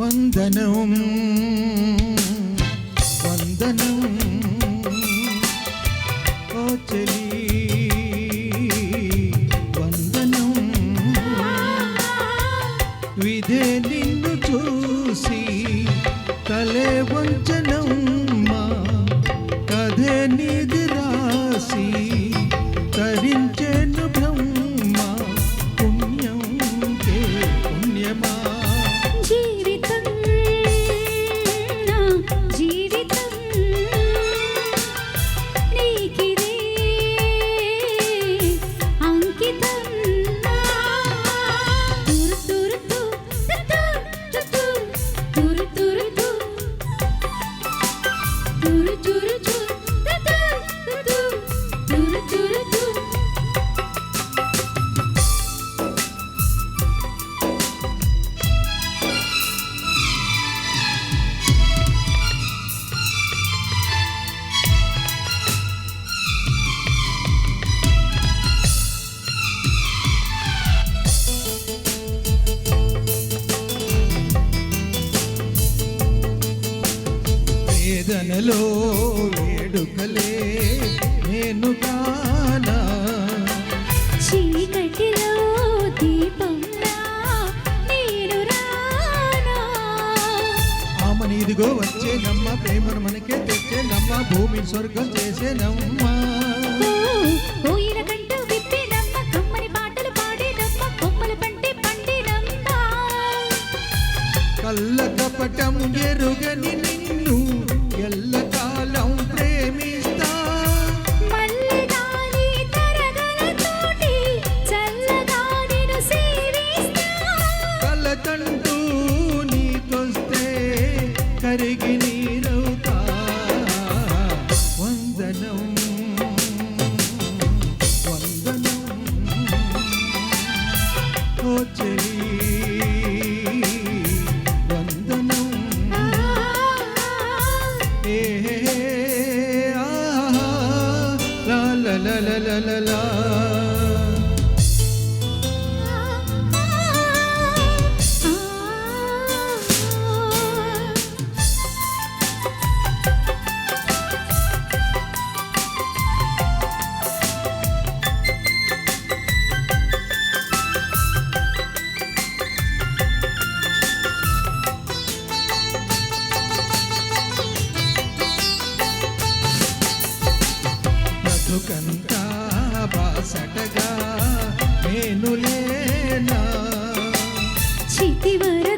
వందనం. వందనం. ఓ చెలి. వందనం. విధే నిన్ను చూసి తలే వంచనమ్మా. కథే నిధి రాసి চুর চুর వేదనలో వేడుకలే నేను కానా చీకటిలో దీపంలా నేను రానా. ఆమెను ఇదిగో వచ్చే నమ్మ ప్రేమను మనకే తెచ్చే నమ్మ భూమి స్వర్గం చేసే నమ్మ ఓ కోయిల la la la la la. బ్రతుకంతా బాసటగా నేను లేనా చితివర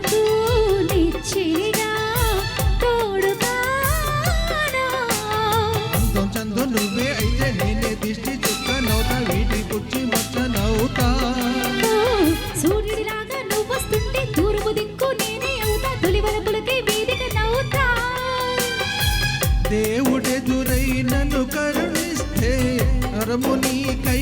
భారము నీకై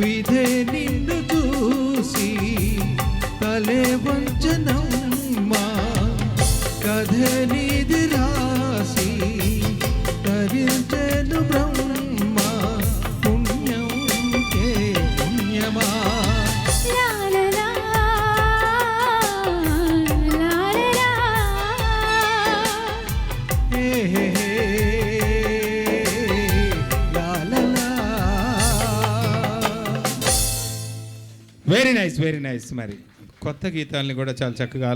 విధే నిన్ను చూసి తలే వంచనమ్మా. కథ నిధి వెరీ నైస్ వెరీ నైస్ మరి కొత్త గీతాలని కూడా చాలా చక్కగా